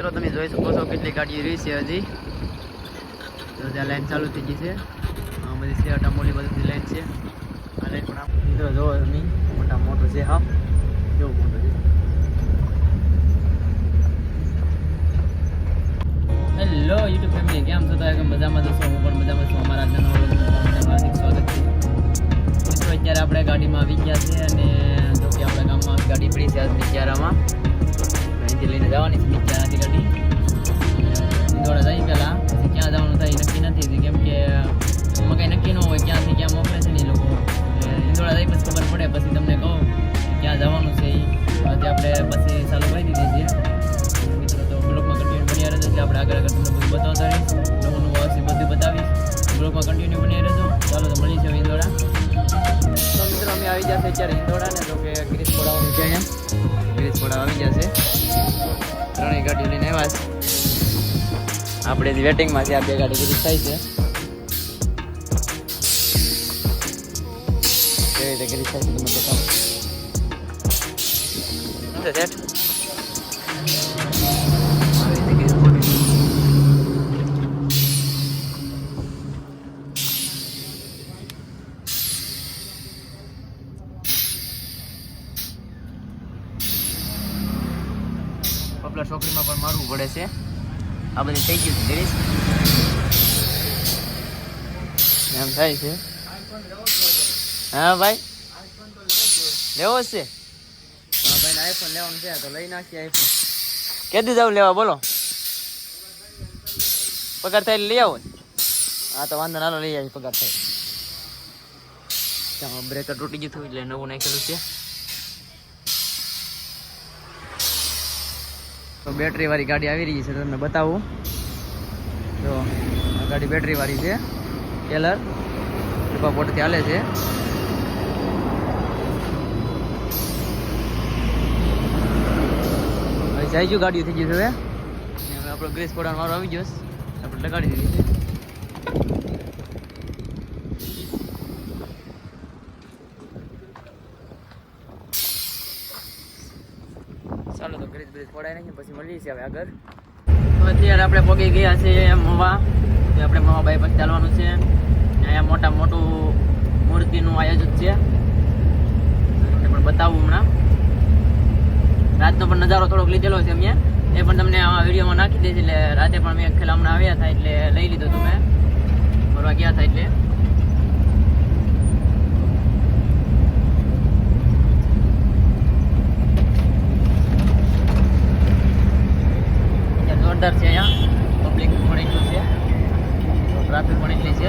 મિત્રો, તમે જોઈ શકો છો કેટલી ગાડીઓ રહી છે હજી. તો ત્યાં લાઈન ચાલુ થઈ ગઈ છે. બધી છે, અટામોલી બધી લાઈન છે. આ લાઈન પણ મિત્રો જોવો તમે, મોટા મોટો છે, હા. કેવું મોટું છે? હેલો યુટ્યુબ ફેમિલી કેમ છો? તો મજામાં જશો હું પણ મજામાં છું. અમારા આજના હાર્દિક સ્વાગત છે. મિત્રો, અત્યારે આપણે ગાડીમાં આવી ગયા છે અને જો કે આપણા ગામમાં ગાડી પડી છે આજ નિત્યારામાં અહીંથી લઈને જવાની છે નિત્યારાથી ગાડી. દોડા જઈ પહેલાં ક્યાં જવાનું થાય નક્કી નથી. કેમ કે મકાઈ નક્કી ન હોય, ક્યાં આપણે જે વેટિંગમાં છે આ બે ગાડી ગિરીશ થાય છે. કેવી રીતે કરી થાય છે તમને બતાવું. પપલા છોકરીમાં પણ મારવું પડે છે. આ બધી થઈ ગયું છે ગિરીશ એમ થાય છે. હા ભાઈ? લેવો છે? હા ભાઈ આઈફોન લેવાનું છે તો લઈ નાખીએ આઈફોન કેદી જાવ લેવા? બોલો. પગાર થાય લઈ આવો. હા તો વાંધો નાનો લઈ આવી પગાર થાય. બ્રેકર તૂટી ગયું હતું એટલે નવું નાખેલું છે. તો બેટરી વાળી ગાડી આવી રહી છે તમને બતાવું. જો, આ ગાડી બેટરી વાળી છે, ટેલર, કૃપા પોટથી હાલે છે. હવે જાયજુ ગાડીઓ થઈ ગયું છે હવે. આપણો ગ્રેસ પોડાનો વારો આવી ગયો આપણે લગાડી દીધી છે. ચાલો તો ગ્રીસ બ્રિજ પડાય નહીં પછી મળીએ છીએ હવે આગળ. તો અત્યારે આપણે પગી ગયા છે મવા. તો આપણે મવા બાઈ પાસે ચાલવાનું છે. અહીંયા મોટા મોટું મૂર્તિનું આયોજન છે. એ પણ બતાવું હમણાં. રાતનો પણ નજારો થોડોક લીધેલો છે અમે એ પણ તમને આ વિડીયોમાં નાખી દઈશ એટલે રાતે પણ મેં ખેલા હમણાં આવ્યા હતા એટલે લઈ લીધો તમે ફરવા ગયા હતા એટલે. ત્યાં જોરદાર છે અહીંયા પબ્લિક પણ એટલું છે ટ્રાફિક પણ એટલી છે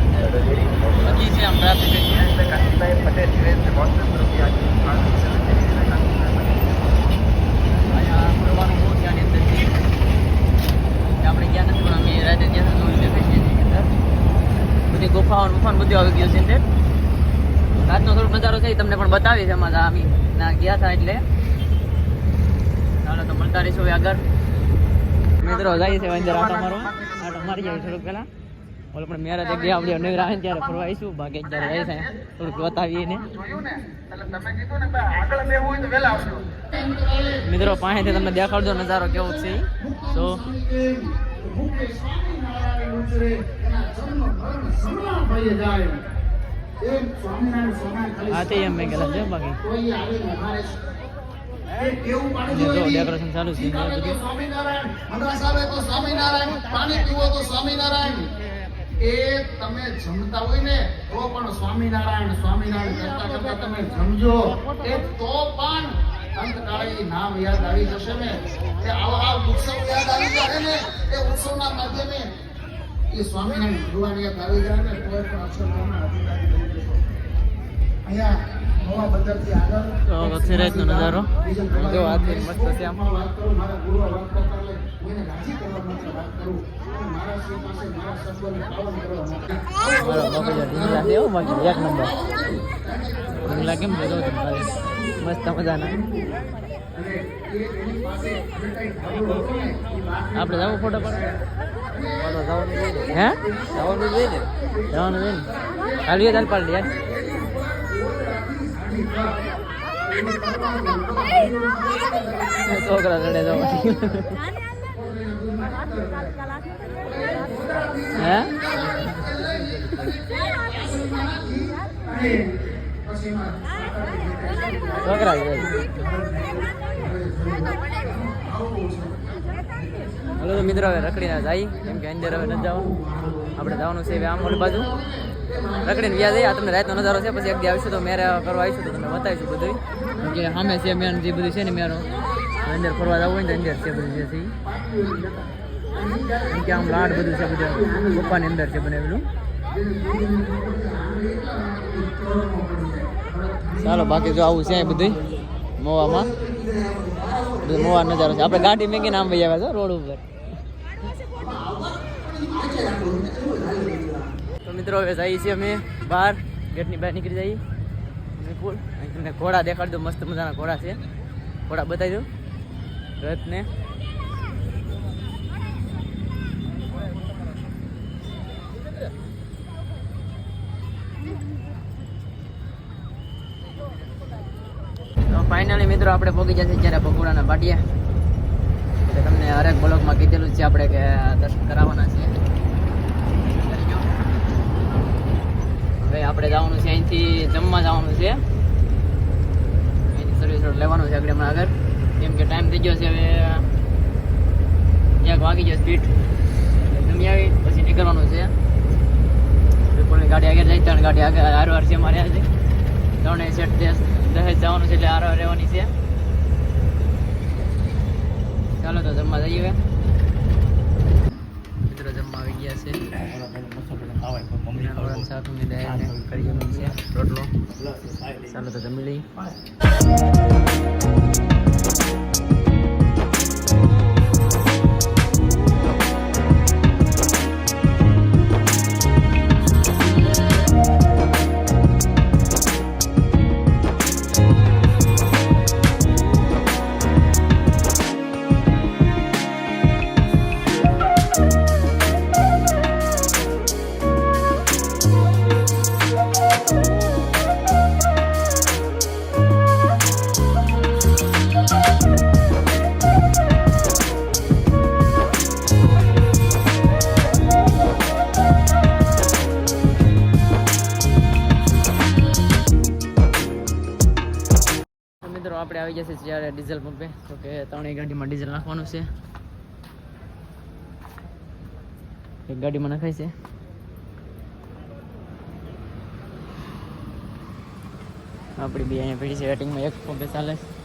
બાકી છે આમ ટ્રાફિક અહીંયા ફરવાનું બહુ છે આની અંદરથી. આપણે ગયા નથી પણ અમે રાતે ગયા હતા જોયું છે ફેશિયલની અંદર બધી ગુફાઓ ને ગુફાઓ ને બધું આવી ગયું છે અંદર રાતનો થોડોક નજારો છે એ તમને પણ બતાવી છે અમારા અમે ના, ગયા હતા એટલે. ચાલો તો મળતા રહીશું હવે આગળ. મિત્રો, જાય છે અંદર આટો મારો આટો મારી જાય થોડુંક પહેલાં. ઓલો પણ મેરા તે ગયા આપણે નવી રાહ ત્યારે ફરવા આવીશું. બાકી ત્યારે જાય છે. થોડુંક બતાવીએ ને મિત્રો, પાસેથી તમને દેખાડજો નજારો કેવો છે. તો હા તે એમ મેં ગયેલા છે બાકી. ડેકોરેશન ચાલુ છે સ્વામિનારાયણ. મદ્રાસ તો સ્વામિનારાયણ પાણી પીવો તો સ્વામિનારાયણ. એ તમે જમતા હોય ને તો પણ સ્વામિનારાયણ સ્વામિનારાયણ કરતા કરતા તમે જમજો. એ તો પણ અંતકાળી નામ યાદ આવી જશે ને. કે આવા આ ઉત્સવ યાદ આવી જાય ને એ ઉત્સવના માધ્યમે એ સ્વામિનારાયણ ભગવાન યાદ આવી જાય ને કોઈ પણ અક્ષરધામના તો નજારો. જો આ મસ્ત છે આમ. એક નંબર. ઢીંગલા કેમ. મસ્ત મજાના. આપણે જવું ફોટો પાડવા હે? જવાનું જોઈએ ને? જવાનું જોઈએ ને? ચાલ પાડી યાર. છોકરા રડે જો હે? છોકરા હલો તો મિત્રો, હવે જાય. કેમ કે અંદર હવે નથી જવાનું. આપણે જવાનું છે આમ બાજુ. રખડીને વ્યાજ જઈએ આ તમને રાતનો નજારો છે, પછી એક દી આવીશું તો મેરે કરવા આવીશું તો તમને બતાવીશું બધું કે સામે છે મેન જે બધું છે ને મેરો. અંદર ફરવા જવું હોય ને અંદર છે બધું છે ઈ. કે આમ લાડ બધું છે બધું. પપ્પાની અંદર છે બનાવેલું. ચાલો, બાકી જો આવું છે બધું મોવામાં. બધું મોવા નજારો છે. આપણે ગાડી મેકીને આમ ભાઈ આવ્યા છો રોડ ઉપર. મિત્રો, હવે જઈએ છીએ અમે બહાર. ગેટની બહાર નીકળી જઈએ. વિપુલ તમને ઘોડા દેખાડી દો મસ્ત મજાના ઘોડા છે. ઘોડા બતાવી દો રથને. ફાઇનલી મિત્રો, આપણે પહોંચી જશે જ્યારે ભગોડાના પાટિયા એટલે તમને હરેક બ્લોકમાં કીધેલું છે આપણે કે દર્શન કરાવવાના છે. હવે આપણે જવાનું છે અહીંથી જમવા જવાનું છે. અહીંથી સર્વિસ રોડ લેવાનું છે આગળ હમણાં આગળ. કેમ કે ટાઈમ થઈ ગયો છે હવે ક્યાંક વાગી ગયો સ્પીડ જમી આવી, પછી નીકળવાનું છે. કોઈ ગાડી આગળ જાય ત્રણ ગાડી આગળ હાર વાર છે મારે આજે. ત્રણે સેટ દહેજ જવાનું છે એટલે હાર રહેવાની છે. ચાલો તો જમવા જઈએ મિત્રો જમવા આવી ગયા છે. રોટલો. ચાલો તો જમી લઈએ. આપણે જ્યારે ડીઝલ પંપે. તો કે ત્રણેય ગાડીમાં ડીઝલ નાખવાનું છે. એક ગાડીમાં નખાય છે. આપણી બી અહીંયા પડી છે રેટિંગમાં એક પંપે ચાલે છે.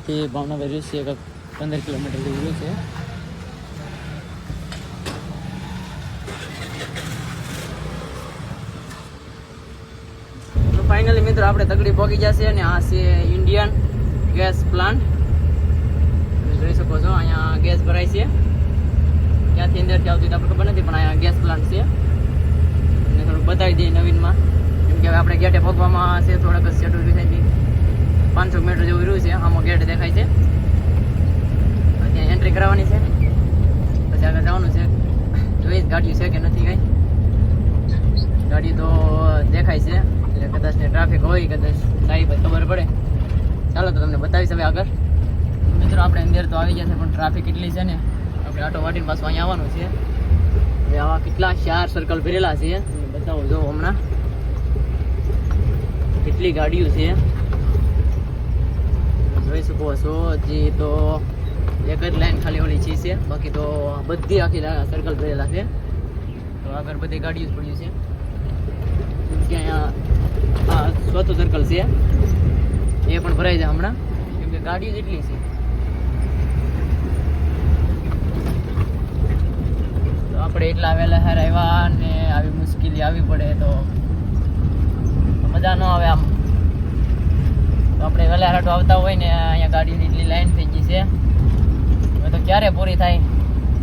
અહીંથી ભાવનગર રહ્યું છે, એક પંદર કિલોમીટર દૂર છે. ફાઇનલી મિત્રો આપણે તગડી પહોંચી જશે અને આ છે ઇન્ડિયન ગેસ પ્લાન્ટ જોઈ શકો છો, અહીંયા ગેસ ભરાય છે. ક્યાંથી અંદરથી આવતી આપણે ખબર નથી, પણ અહીંયા ગેસ પ્લાન્ટ છે. અને થોડુંક બતાવી દઈએ નવીનમાં. કેમ કે આપણે ગેટે પહોંચવામાં છે, થોડાક શેડ્યુલ થઈ પાંચસો મીટર જેવું રહ્યું છે. આમાં ગેટ દેખાય છે. ત્યાં એન્ટ્રી કરાવવાની છે. પછી આગળ જવાનું છે. જોઈ ગાડીઓ છે કે નથી કઈ. ગાડી તો દેખાય છે. એટલે કદાચ ટ્રાફિક હોય, કદાચ સાહેબ ખબર પડે. ચાલો તો તમને બતાવીશ હવે આગળ. મિત્રો, આપણે અંદર તો આવી જશે પણ ટ્રાફિક એટલી છે ને, આપણે આટો વાટીને પાછું અહીંયા આવવાનું છે. હવે આવા કેટલા ચાર સર્કલ ભરેલા છે. બતાવું જો હમણાં. કેટલી ગાડીઓ છે. જોઈ શકો છો. હજી તો એક જ લાઈન ખાલી ઓલી છી છે. બાકી તો બધી આખી સર્કલ ભરેલા છે. તો આગળ બધી ગાડીઓ જ પડ્યું છે. અહીંયા ચોથું સર્કલ છે. એ પણ ભરાઈ જાય હમણાં. કેમ કે ગાડીઓ જેટલી છે. તો આપણે એટલા વહેલા હાર આવ્યા ને આવી મુશ્કેલી આવી પડે તો મજા ન આવે આમ. તો આપણે વહેલા હાટો આવતા હોય ને, અહીંયા ગાડીની એટલી લાઈન થઈ ગઈ છે. હવે તો ક્યારે પૂરી થાય?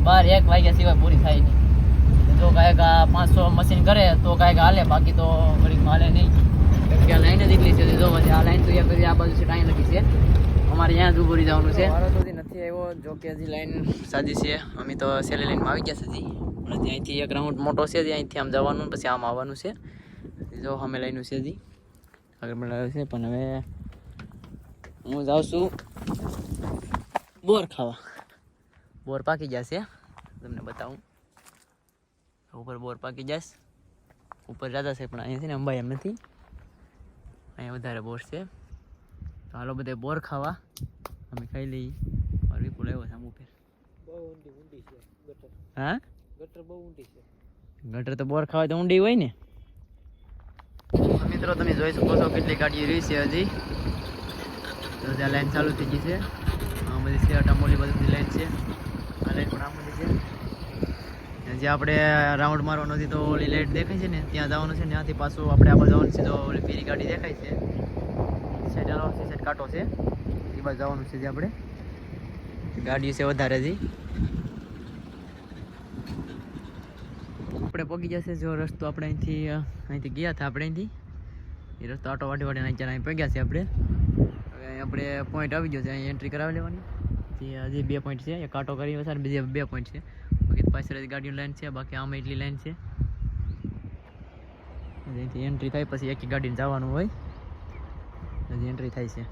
બાર એક વાગ્યા સિવાય પૂરી થાય નહીં. જો કાંઈક પાંચસો મશીન કરે, તો કાંઈક હાલે, બાકી તો ઘડીકમાં હાલે નહીં. કેમ કે આ લાઈન જ એટલી છે, જો આ લાઈન તો એક બધી આ બાજુ છે ટાઈમ લગી છે. અમારે ત્યાં જ ઊભું જવાનું છે. મારો સુધી નથી આવ્યો, જો કે હજી લાઈન સાજી છે. અમે તો સેલી લાઈનમાં આવી ગયા છે હજી. પણ ત્યાંથી એક રાઉન્ડ મોટો છે ત્યાંથી આમ જવાનું, પછી આમ આવવાનું છે. જો અમે લાઈનું છે હજી. આગળ બનાવ્યું છે, પણ હવે હું જાઉં છું બોર ખાવા. બોર પાકી જશે તમને બતાવું. ઉપર બોર પાકી જશે. ઉપર જતા છે પણ અહીંયા છે ને અંબાઈ એમ નથી. અહીંયા વધારે બોર છે. તો હાલો બધે બોર ખાવા. અમે ખાઈ લઈએ. મારો વિપુલ આવ્યો છે આમ ઉપર. હા? ગટર તો બોર ખાવા તો ઊંડી હોય ને. મિત્રો તમે જોઈ શકો છો કેટલી ગાડીઓ રહી છે હજી. તો ત્યાં લાઈન ચાલુ થઈ ગઈ છે. બધી છે, અટામોલી બધી લાઈન છે. આ લાઈન પણ આ બધી છે. જે આપણે રાઉન્ડ મારવાનો હતી તો ઓલી લાઈટ દેખાય છે ને, ત્યાં જવાનું છે, ત્યાંથી પાછું આપણે આગળ જવાનું છે, તો ઓલી પીરી ગાડી દેખાય છે. સાઈડ આવવાનું છે સાઈડ કાંટો છે. એ બાજુ જવાનું છે જે આપણે. ગાડી છે વધારે જી આપણે પગી જશે જો રસ્તો આપણે અહીંથી અહીંથી ગયા હતા આપણે અહીંથી. એ રસ્તો આટો વાટી વાટીને અહીંયા અહીં પગ્યા છે આપણે. આપણે પોઈન્ટ આવી ગયો છે અહીં એન્ટ્રી કરાવી લેવાની. હજી બે પોઈન્ટ છે, એક કાંટો કરી છે અને બીજા બે પોઈન્ટ છે. બાકી પાછળ ગાડીની લાઈન છે, બાકી આમાં એટલી લાઈન છે. અહીંથી એન્ટ્રી થાય, પછી એક ગાડીને જવાનું હોય. હજી એન્ટ્રી થાય છે.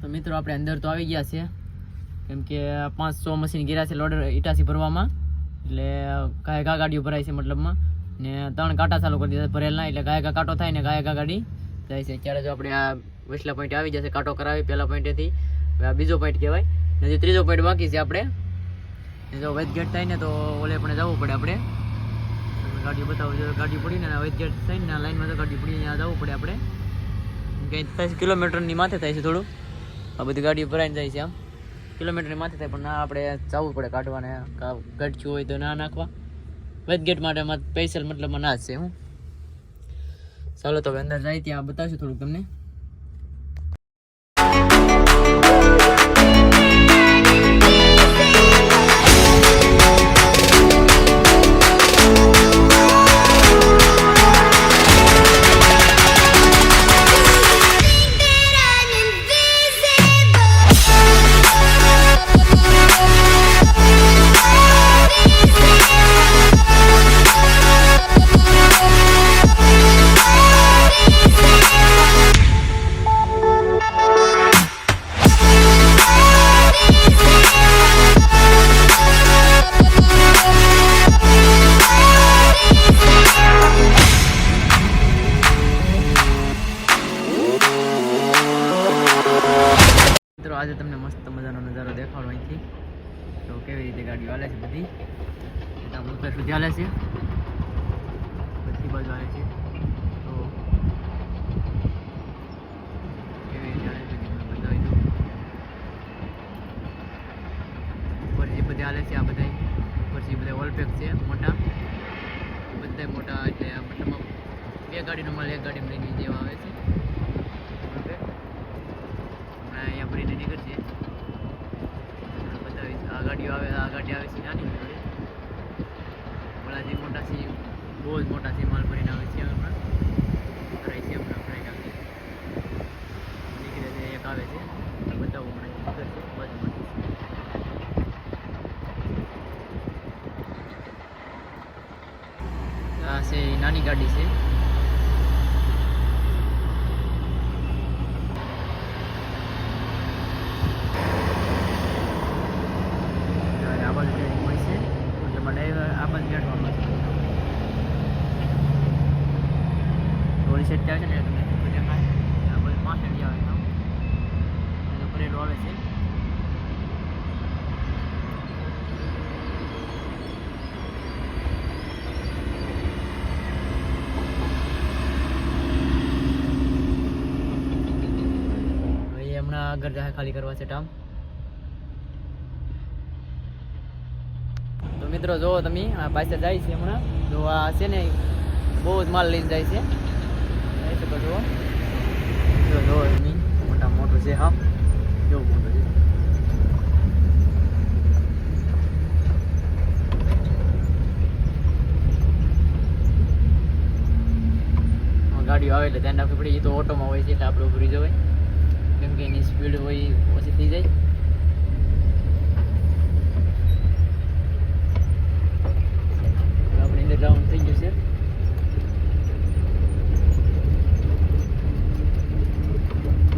તો મિત્રો, આપણે અંદર તો આવી ગયા છે. કેમ કે પાંચસો મશીન ગીરા છે લોડર ઇટાસી ભરવામાં. એટલે કાંઈ કા ગાડીઓ ભરાય છે મતલબમાં. ને ત્રણ કાંટા ચાલુ કરી દીધા ભરેલના, એટલે ગાયકા કાંટો થાય ને કા ગાડી જાય છે. ત્યારે જો આપણે આ વસલા પોઈન્ટ આવી જશે, કાંટો કરાવી પહેલા પોઈન્ટેથી હવે આ બીજો પોઈન્ટ કહેવાય. ને હજી ત્રીજો પોઈન્ટ બાકી છે આપણે. જો વેજ ગેટ થાય ને તો ઓલે પણ જવું પડે આપણે. ગાડી બતાવું જો ગાડી પડી ને વેજ ગેટ થાય ને લાઈનમાં તો ગાડી પડી ત્યાં જવું પડે આપણે. કંઈ થાય કિલોમીટરની માથે થાય છે થોડું. આ બધી ગાડીઓ ભરાઈને જાય છે આમ. કિલોમીટરની માથે થાય, પણ ના, આપણે જવું પડે કાઢવાને. ગટચ્યું હોય તો ના નાખવા. વેજ ગેટ માટે સ્પેશિયલ મતલબમાં ના છે, હું. ચાલો તો અંદર જાય ત્યાં બતાવશું થોડુંક તમને. હાલે છે આ બધા પછી બધા ઓલપેક છે, મોટા. બધા મોટા એટલે મતલબ બે ગાડીનો માલ, એક ગાડીમાં લઈને જેવા આવે છે. હમણાં અહીંયા ભરીને નીકળશે બતાવીશ. આ ગાડીઓ આવે, આ ગાડી આવે છે નાની મોટા. છે, બહુ જ મોટા છે માલ ભરીને આવે છે હમણાં ભરાય છે હમણાં ભરાઈ આવશે નીકળે છે એક આવે છે તમને બતાવું હમણાં નીકળશે બાજુમાંથી આ છે એ નાની ગાડી છે. આગળ જાય ખાલી કરવા છે ટામ. તો મિત્રો જુઓ તમે, આ પાસે જાય છે હમણાં. તો આ છે ને, બહુ જ માલ લઈને જાય છે. જઈ શકો જુઓ જો જુઓ તમે, મોટા મોટું છે, હા. કેવું મોટું છે. ગાડીઓ આવે એટલે ધ્યાન રાખવી પડે. એ તો ઓટોમાં હોય છે, એટલે આપણે ઉભરી જવાય. કેમ કે એની સ્પીડ હોય ઓછી થઈ જાય. આપણે અંદર રાઉન્ડ થઈ ગયું છે.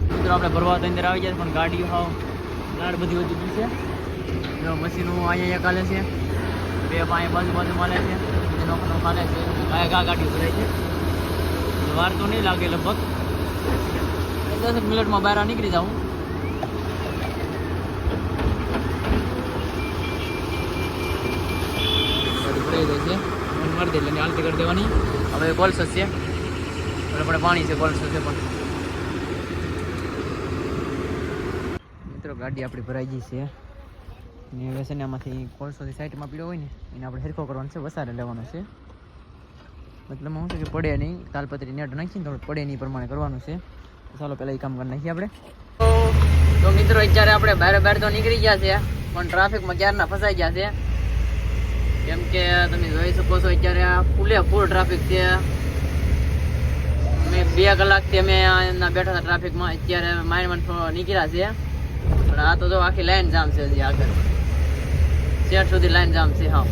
મિત્રો, આપણે ભરવા અંદર આવી જાય પણ ગાડીઓ હાવ ગાડ બધી વધી ગઈ છે. જો મશીનો અહીંયા અહીંયા કાલે છે. બે પાસે બાજુ બાજુ માલે છે. નોકરો માને છે. ગા ગાડીઓ ભરાય છે. વાર તો નહીં લાગે લગભગ. દસ મિનિટમાં બહાર નીકળી જાઉં જાય છે એટલે આલતી કરી દેવાની. હવે કોલસો છે એટલે પણ છે કોલસો છે પણ. મિત્રો, ગાડી આપણી ભરાઈ ગઈ છે. ને હવે છે ને આમાંથી હોય ને, એને આપણે સરખો કરવાનો છે, વસારે લેવાનો છે. મતલબ શું પડે નહીં, તાલપત્રી નેટ નાખીને થોડું પડે નહીં પ્રમાણે કરવાનું છે. ચાલો પહેલાં કામ કરી નાખીએ આપણે. તો મિત્રો, અત્યારે આપણે બહાર બહાર તો નીકળી ગયા છે, પણ ટ્રાફિકમાં ક્યારના ફસાઈ ગયા છે. કેમ કે તમે જોઈ શકો છો, અત્યારે ફૂલે ફૂલ ટ્રાફિક છે. અમે બે કલાકથી અમે એમના બેઠા હતા ટ્રાફિકમાં અત્યારે માઇન્ડ નીકળ્યા છે. પણ આ તો જો આખી લાઈન જામ છે હજી આગળ. ત્યાં સુધી લાઈન જામ છે, હા.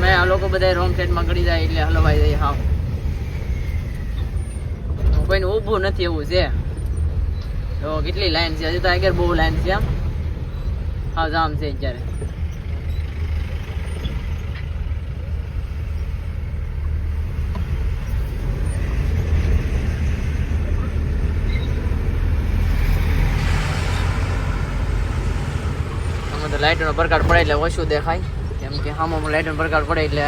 મેં આ લોકો બધા રોંગ સાઈડમાં ગળી જાય એટલે હલવાઈ જાય, હા. કોઈને ઊભું નથી એવું છે. તો કેટલી લાઈન છે? હજી તો આગળ બહુ લાઈન છે આમ હા જામ છે અત્યારે. લાઇટનો પ્રકાર પડે એટલે ઓછું દેખાય. કેમ કે સામો લાઇટનો પ્રકાર પડે એટલે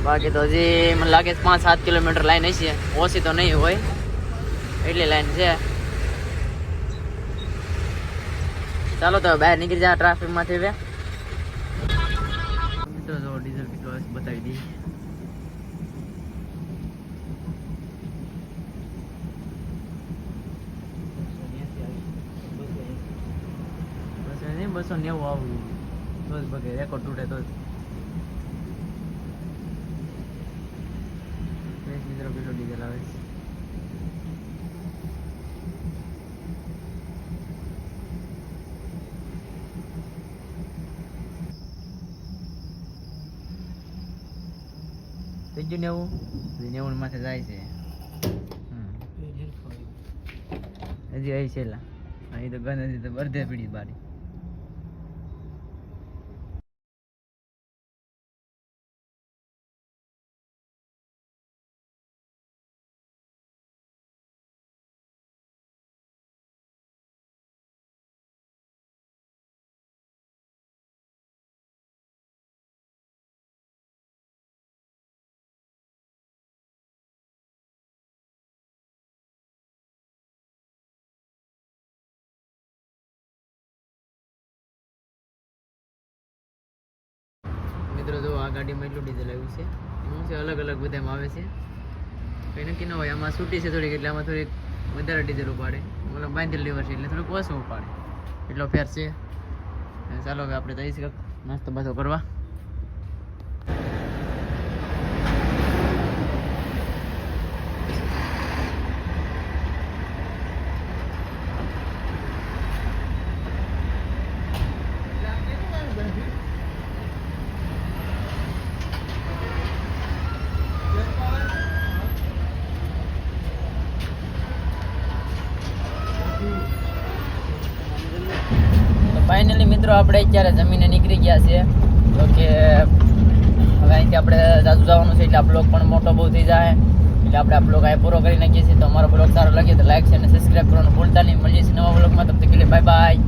બાકી તો હજી મને લાગે પાંચ સાત કિલોમીટર લાઈન હશે ઓછી તો નહીં હોય એટલી લાઈન છે ચાલો તો બહાર નીકળી જાય ટ્રાફિકમાંથી બે મિત્રો ડીઝલ કેટલો બતાવી દઈએ બસો નેવું આવું તો જ ભગે રેકોર્ડ તૂટે તો જ વીસ મિત્રો કેટલો ડીઝલ આવે છે થઈ ગયું નેવું નેવું માથે જાય છે. હજી આવી છેલ્લા. અહીં તો ગણ હજી તો અડધે પીડી બારી. મિત્રો જો આ ગાડીમાં એટલું ડીઝલ આવ્યું છે. એમાં છે, અલગ અલગ બધામાં આવે છે. કંઈ નક્કી ન હોય, આમાં છૂટી છે થોડીક, એટલે આમાં થોડીક વધારે ડીઝલ ઉપાડે. મતલબ બાંધેલ લીવર છે, એટલે થોડુંક ઓછું ઉપાડે. એટલો ફેર છે. ચાલો હવે આપણે જઈશું નાસ્તો બાસ્તો કરવા તો ફાઇનલી મિત્રો, આપણે અત્યારે જમીને નીકળી ગયા છે તો કે હવે અહીંથી આપણે જાજુ જવાનું છે, એટલે આ બ્લોગ પણ મોટો બહુ થઈ જાય. એટલે આપણે આ બ્લોગ અહીં પૂરો કરી નાખીએ છીએ. તો અમારો બ્લોગ સારો લાગે તો લાઈક છે અને સબસ્ક્રાઈબ કરવાનું ભૂલતા નહીં. મળીએ છીએ નવા બ્લોગમાં. તમને કે બાય બાય